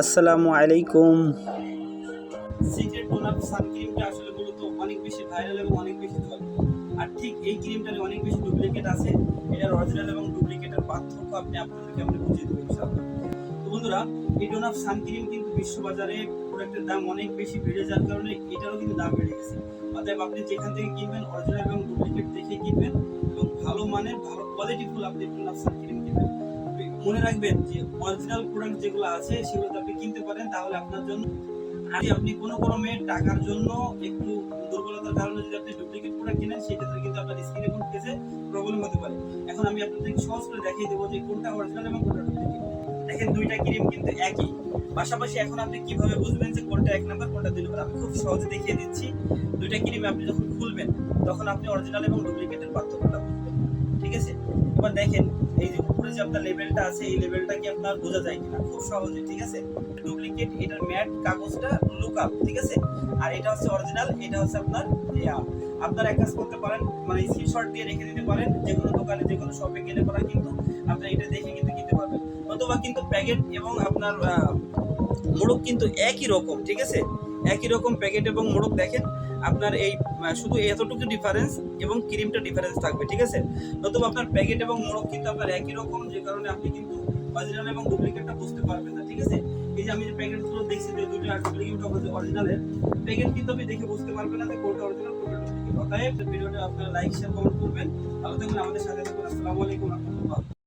আসসালামু আলাইকুম। সিক্রেট গোলাপ সানক্রিমটা আসলে মূলত অনেক বেশি ভাইরাল এবং অনেক বেশি চলে আর ঠিক এই ক্রিমটার অনেক বেশি ডুপ্লিকেট আছে। এটার অরিজিনাল এবং ডুপ্লিকেটের পার্থক্য আপনি আপনাদেরকে বুঝিয়ে দেবো ইনশাআল্লাহ। তো বন্ধুরা এই ডোনাফ সানক্রিম কিন্তু বিশ্ববাজারে প্রোডাক্টের দাম অনেক বেশি বেড়ে যাওয়ার কারণে এটারও কিন্তু দাম বেড়ে গেছে। অতএব আপনি যেখান থেকে কিনবেন অরিজিনাল এবং ডুপ্লিকেট দেখে কিনবেন এবং ভালো মানের ভালো কোয়ালিটি ফুল আপনি ডোনাফ মনে রাখবেন যে অরিজিনাল প্রোডাক্ট যেগুলো আছে সেগুলো আপনি কিনতে পারেন, তাহলে আপনার জন্য আর আপনি কোনো ক্রমে টাকার জন্য একটু দুর্বলতার কারণে যদি আপনি ডুপ্লিকেট প্রোডাক্ট কিনেন, সেক্ষেত্রে কিন্তু আপনার স্কিনে কোন ফেসে প্রবলেম হতে পারে। এখন আমি আপনাদেরকে সহজ করে দেখিয়ে দেবো যে কোনটা অরিজিনাল এবং কোনটা ডুপ্লিকেট দেখেন, দুইটা ক্রিম কিন্তু একই। পাশাপাশি এখন আপনি কীভাবে বুঝবেন যে কোনটা এক নাম্বার কোনটা দুই নাম্বার আমি খুব সহজে দেখিয়ে দিচ্ছি। দুইটা ক্রিম আপনি যখন খুলবেন, তখন আপনি অরিজিনাল এবং ডুপ্লিকেটের পার্থক্যটা বুঝবেন। ঠিক আছে? এবার দেখেন আপনার লেভেলটা আছে, এই লেভেলটা কি আপনার বোঝা যায় কিনা? খুব সহজে, ঠিক আছে? ডুপ্লিকেট এটার ম্যাট কাগজটা লুক আপ ঠিক আছে? আর এটা হচ্ছে অরিজিনাল এটা হচ্ছে আপনার আপনারা এক কাজ করতে পারেন মানে স্ক্রিনশট দিয়ে রেখে দিতে পারেন, যে কোনো দোকানে, যে কোনো শপে গেলে পরে কিন্তু আপনারা এটা দেখে কিন্তু কিনতে পারবেন। অথবা কিন্তু প্যাকেট এবং আপনার মোড়ক কিন্তু একই রকম, ঠিক আছে? একই রকম প্যাকেট এবং মোড়ক দেখেন। আপনার এই শুধু এতটুকু ডিফারেন্স এবং ক্রিমটা ডিফারেন্স থাকবে, ঠিক আছে? নতুবা আপনার প্যাকেট এবং মোড়ক কিন্তু আপনার একই রকম, যে কারণে আপনি কিন্তু অরিজিনাল এবং ডুপ্লিকেটটা বুঝতে পারবেন না, ঠিক আছে? এই যে আমি যে প্যাকেটগুলো দেখছি, যে দুটো ডুপ্লিকেট অরিজিনালের প্যাকেট কিন্তু আপনি দেখে বুঝতে পারবেন না যে কোনটা অরিজিনাল কোনটা ডুপ্লিকেট অতএব ভিডিওটা আপনারা লাইক শেয়ার কমেন্ট করবেন। ভালো থাকবেন, আমাদের সাথে থাকুন। আসসালামু আলাইকুম।